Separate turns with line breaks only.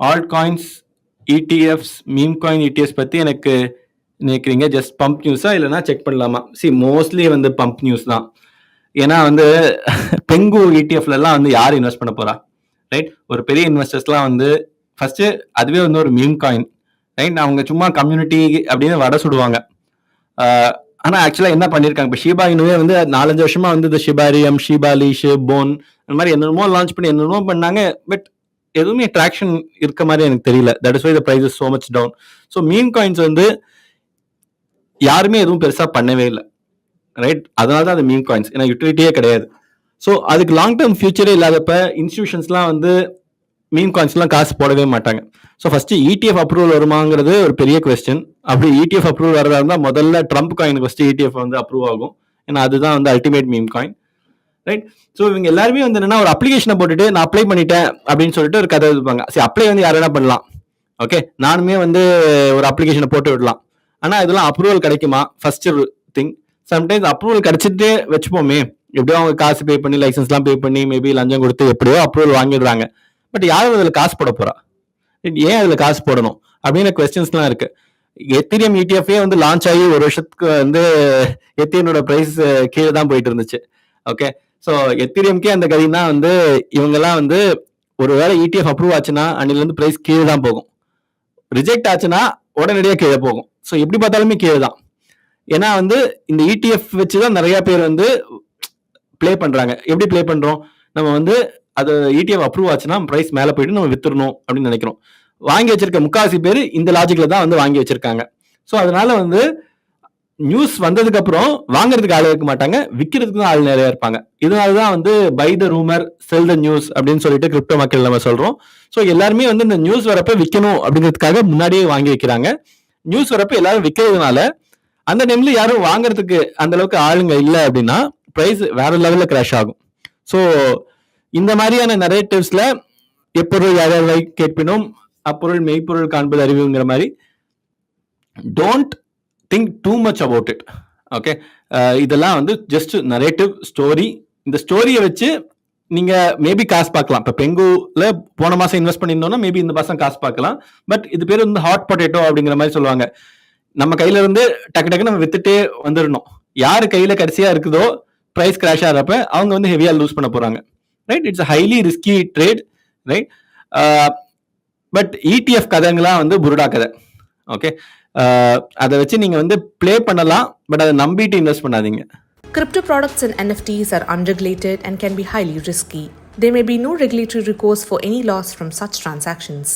All coins ETFs meme coin ETFs பற்றி எனக்கு நினைக்கிறீங்க? ஜஸ்ட் பம்ப் நியூஸா இல்லைனா செக் பண்ணலாமா? சி மோஸ்ட்லி வந்து பம்ப் நியூஸ் தான். ஏன்னா வந்து பெங்கு இடிஎஃப்லலாம் வந்து யார் இன்வெஸ்ட் பண்ண போறா? ரைட் ஒரு பெரிய இன்வெஸ்டர்ஸ்லாம் வந்து ஃபஸ்ட்டு அதுவே வந்து ஒரு மீம் காயின் ரைட் அவங்க சும்மா கம்யூனிட்டி அப்படின்னு வட சுடுவாங்க. ஆனால் ஆக்சுவலாக என்ன பண்ணியிருக்காங்க இப்போ ஷீபா வந்து நாலஞ்சு வருஷமா வந்து இந்த ஷிபாரியம் ஷீபாலி ஷிபோன் அந்த மாதிரி என்னென்னமோ லான்ச் பண்ணி என்னென்னமோ பண்ணாங்க. பட் எதுவுமே ட்ராக்ஷன் இருக்க மாதிரி எனக்கு தெரியல. That is why the price is so much down so meme coins வந்து யாருமே எதுவும் பெருசாக பண்ணவே இல்லை. ரைட் அதனால தான் அது மீன் காயின்ஸ் ஏன்னா யூட்டிலிட்டியே கிடையாது. ஸோ அதுக்கு லாங் டேர்ம் ஃபியூச்சரே இல்லாதப்ப இன்ஸ்டியூஷன்ஸ்லாம் வந்து மீன் காயின்ஸ்லாம் காசு போடவே மாட்டாங்க. ஸோ ஃபஸ்ட்டு இடிஎஃப் அப்ரூவல் வருமாங்கிறது ஒரு பெரிய கொஸ்டின் அப்படி இடிஎஃப் அப்ரூவல் வரதா இருந்தால் முதல்ல ட்ரம்ப் காயினுக்கு ஃபஸ்ட்டு இடிஎஃப் வந்து அப்ரூவ் ஆகும். ஏன்னா அதுதான் வந்து ultimate meme coin right so இவங்க எல்லாருமே வந்து என்னன்னா ஒரு அப்ளிகேஷனை போட்டுட்டு நான் அப்ளை பண்ணிட்டேன் அப்படின்னு சொல்லிட்டு ஒரு கதை இருப்பாங்க சரி அப்ளை வந்து யார் என்ன பண்ணலாம். ஓகே நானுமே வந்து ஒரு அப்ளிகேஷனை போட்டு விடலாம். ஆனால் இதெல்லாம் அப்ரூவல் கிடைக்குமா? ஃபர்ஸ்ட் திங் சம்டைம்ஸ் அப்ரூவல் கிடைச்சிட்டே வச்சுப்போமே. எப்படியோ அவங்க காசு பே பண்ணி லைசன்ஸ்லாம் பே பண்ணி மேபி லஞ்சம் கொடுத்து எப்படியோ அப்ரூவல் வாங்கிடுறாங்க. பட் யாரும் அதில் காசு போட போறா? ஏன் அதில் காசு போடணும்? அப்படின்னு கொஸ்டின்ஸ்லாம் இருக்கு. எத்திரியம் இடிஎஃப்ஏ வந்து லான்ச் ஆகி ஒரு வருஷத்துக்கு வந்து எத்திரியனோட ப்ரைஸ் கீழே தான் போயிட்டு இருந்துச்சு. ஓகே ஸோ எத்திரியம்கே அந்த கதின்னா வந்து இவங்கெல்லாம் வந்து ஒரு வேளை இடிஎஃப் அப்ரூவ் ஆச்சுன்னா அன்னிலருந்து ப்ரைஸ் கீழே தான் போகும். ரிஜெக்ட் ஆச்சுன்னா உடனடியாக கீழே போகும். ஸோ எப்படி பார்த்தாலுமே கீழே தான். ஏன்னா வந்து இந்த இடிஎஃப் வச்சு தான் நிறைய பேர் வந்து ப்ளே பண்ணுறாங்க எப்படி ப்ளே பண்ணுறோம் நம்ம வந்து அது இடிஎஃப் அப்ரூவ் ஆச்சுன்னா ப்ரைஸ் மேலே போயிட்டு நம்ம வித்துடணும் அப்படின்னு நினைக்கிறோம். வாங்கி வச்சிருக்க முக்காசி பேர் இந்த லாஜிக்கில் தான் வந்து வாங்கி வச்சிருக்காங்க. ஸோ அதனால வந்து நியூஸ் வந்ததுக்கு அப்புறம் வாங்குறதுக்கு ஆள் இருக்க மாட்டாங்க விற்கிறதுக்கு தான் ஆள் நிறைய இருப்பாங்க. இதனால தான் வந்து by the rumour sell the news அப்படின்னு சொல்லிட்டு கிரிப்டோ மக்கள் நம்ம சொல்றோம். ஸோ எல்லாருமே வந்து இந்த நியூஸ் வரப்ப விற்கணும் அப்படிங்கிறதுக்காக முன்னாடியே வாங்கி வைக்கிறாங்க. நியூஸ் வரப்ப எல்லாரும் விற்கிறதுனால அந்த டைம்ல யாரும் வாங்குறதுக்கு அந்த அளவுக்கு ஆளுங்க இல்லை அப்படின்னா ப்ரைஸ் வேற லெவல்ல கிராஷ் ஆகும். ஸோ இந்த மாதிரியான நரேட்டிவ்ஸ்ல எப்பொருள் யாரை கேட்பினும்? அப்பொருள் மெய்ப்பொருள் காண்பது அறிவுங்கிற மாதிரி. Don't think too much about it okay இதெல்லாம் வந்து ஜஸ்ட் நரேட்டிவ் ஸ்டோரி இந்த ஸ்டோரியை வச்சு நீங்க மேபி காசு பார்க்கலாம். இப்போ பெங்குல போன மாசம் இன்வெஸ்ட் பண்ணியிருந்தோம்னா மேபி இந்த மாசம் காசு பார்க்கலாம். பட் இது பேர் வந்து ஹாட் பொட்டேட்டோ அப்படிங்கிற மாதிரி சொல்லுவாங்க. நம்ம கையில இருந்து டக்கு டக்கு நம்ம வித்துட்டே வந்துடணும் யார் கையில கடைசியா இருக்குதோ பிரைஸ் கிராஷ் ஆகிறப்ப அவங்க வந்து ஹெவியா லூஸ் பண்ண போறாங்க. Right it's highly risky trade right but ETF கதைங்களாம் வந்து புருடா கதை. ஓகே அதை வச்சு நீங்க வந்து ப்ளே பண்ணலாம் பட் அதை நம்பிட்டு இன்வெஸ்ட் பண்ணாதீங்க
Crypto products and NFTs are unregulated and can be highly risky. There may be no regulatory recourse for any loss from such transactions.